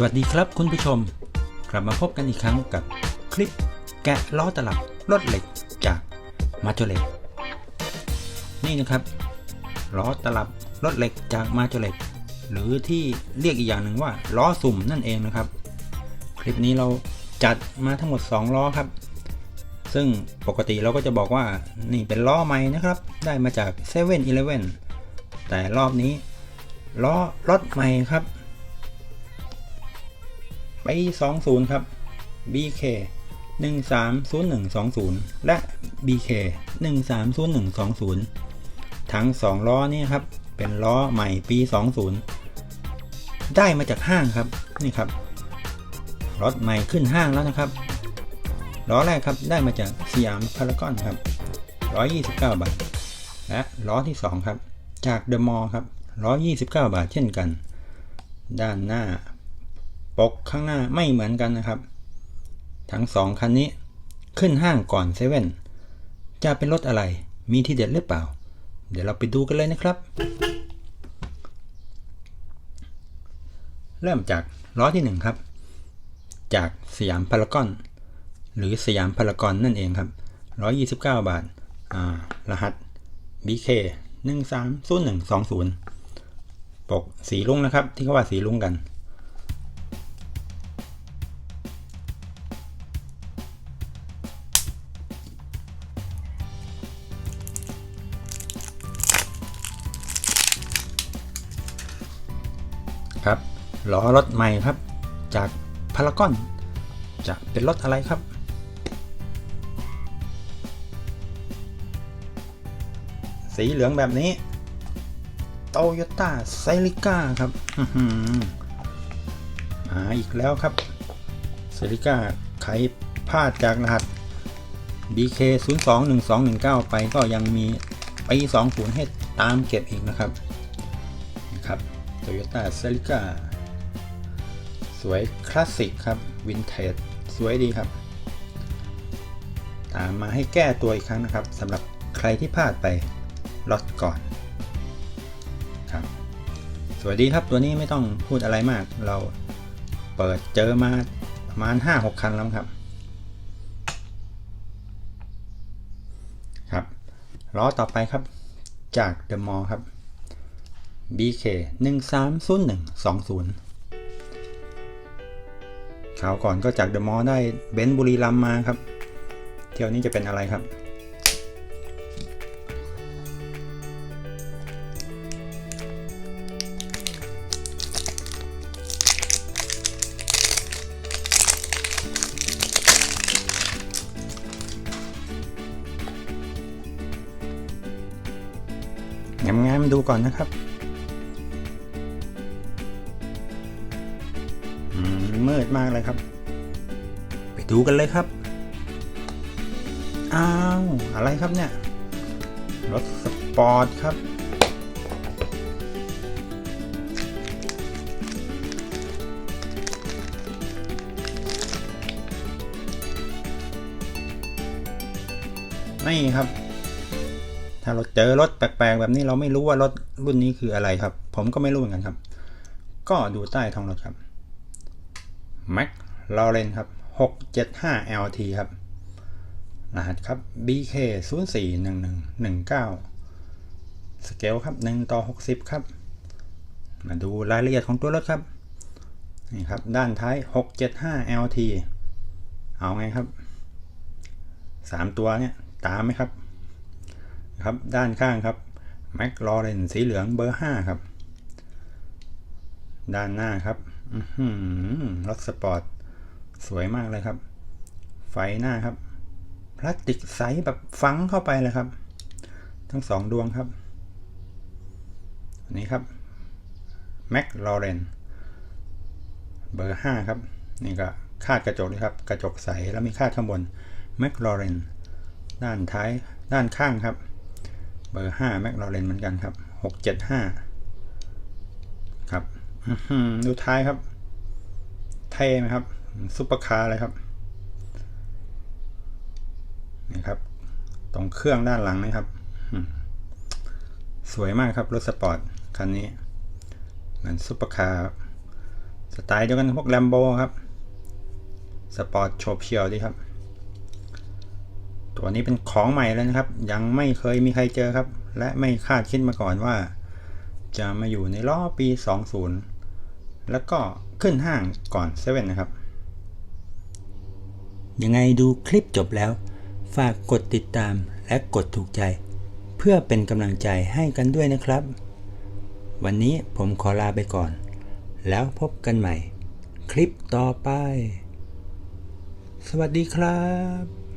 สวัสดีครับคุณผู้ชม กลับมาพบกันอีกครั้งกับคลิปแกะล้อตลับรถเหล็กจากมาโจเล็กนี่นะครับล้อตลับรถเหล็กจากมาโจเล็กหรือที่เรียกอีกอย่างหนึ่งว่าล้อสุ่มนั่นเองนะครับ คลิปนี้เราจัดมาทั้งหมด 2 ล้อครับ ซึ่งปกติเราก็จะบอกว่านี่เป็นล้อใหม่นะครับ ได้มาจาก7 e เ e ่ e อแต่รอบนี้ล้อรถใหม่ครับ ไป20 ครับ BK 130120 และ BK 130120 ทั้ง 2 ล้อนี่ครับ เป็นล้อใหม่ปี 20 ได้มาจากห้างครับ นี่ครับ รถใหม่ขึ้นห้างแล้วนะครับ ล้อแรกครับได้มาจากสยามพารากอนครับ 129 บาท และล้อที่ 2 ครับ จากเดอะมอลล์ครับ 129 บาทเช่นกัน ด้านหน้า ปกข้างหน้าไม่เหมือนกันนะครับ ทั้งสองคันนี้ขึ้นห้างก่อนเซเว่นจะเป็นรถอะไรมีที่เด็ดหรือเปล่า เดี๋ยวเราไปดูกันเลยนะครับ เริ่มจากล้อที่ 1 ครับ จากสยามพารากอน หรือสยามพารากอนนั่นเองครับ 129 บาทอ่ารหัส BK 130120ปกสีลุงนะครับ ที่เขาว่าสีลุงกัน ครับล้อรถใหม่ครับ จากพารากอนจะเป็นรถอะไรครับ สีเหลืองแบบนี้โตโยต้าไซริก้าครับอื้อหือมาอีกแล้วครับไซริก้าใครพลาดจากรหัส BK 0 2 1 2 1 9 ไปก็ยังมีปี20 ให้ตามเก็บอีกนะครับ นะครับโตโยต้าไซริก้าสวยคลาสสิกครับวินเทจสวยดีครับ ตามมาให้แก้ตัวอีกครั้งนะครับสำหรับใครที่พลาดไปล็อตก่อนครับสวัสดีครับตัวนี้ไม่ต้องพูดอะไรมาก เราเปิดเจอมาประมาณ 5-6 คันแล้วครับครับล้อต่อไปครับจากเดอะมอลครับ BK 130120คราวก่อนก็จากเดอะมอลได้เบนซ์บุรีรัมมาครับ เที่ยวนี้จะเป็นอะไรครับ งามๆดูก่อนนะครับ อืมมืดมากเลยครับ ไปดูกันเลยครับ อ้าว อะไรครับเนี่ย รถสปอร์ตครับ นี่ครับถ้าเราเจอรถแปลกๆแบบนี้เราไม่รู้ว่ารถรุ่นนี้คืออะไรครับ ผมก็ไม่รู้เหมือนกันครับ ก็ดูใต้ท้องรถครับ Mac l a u r e n ครับ 675 LT ครับ รหัสครับ BK 0 4 1 1 1 9 สเกลครับ 1 ต่อ 60 ครับ มาดูรายละเอียดของตัวรถครับ นี่ครับ ด้านท้าย 675 LT เอาไงครับ 3 ตัวเนี่ย ตามไหมครับ ครับ ด้านข้างครับแมคลอเรนสีเหลืองเบอร์ 5 ครับ ด้านหน้าครับ รถสปอร์ต สวยมากเลยครับ ไฟหน้าครับ พลาสติกใสแบบฟังเข้าไปเลยครับ ทั้งสองดวงครับอันนี้ครับแมคลอเรนเบอร์ 5 ครับ นี่ก็คาดกระจกเลยครับ กระจกใสแล้วมีคาดข้างบนแมคลอเรนด้านท้ายด้านข้างครับ เบอร์5แมคลอเรนเหมือนกันครับ 675 ครับ ดูท้ายครับ เท่ไหมครับ ซุปเปอร์คาร์เลยครับ นี่ครับ ตรงเครื่องด้านหลังนะครับ สวยมากครับ รถสปอร์ตคันนี้ เหมือนซุปเปอร์คาร์สไตล์เดียวกันพวกแลมโบครับ สปอร์ตโฉบเฉี่ยวดีครับ ตัวนี้เป็นของใหม่แล้วนะครับ ยังไม่เคยมีใครเจอครับ และไม่คาดคิดมาก่อนว่าจะมาอยู่ในล้อปี 20 แล้วก็ขึ้นห้างก่อนเซเว่นนะครับ ยังไงดูคลิปจบแล้ว ฝากกดติดตามและกดถูกใจ เพื่อเป็นกำลังใจให้กันด้วยนะครับ วันนี้ผมขอลาไปก่อน แล้วพบกันใหม่ คลิปต่อไป สวัสดีครับ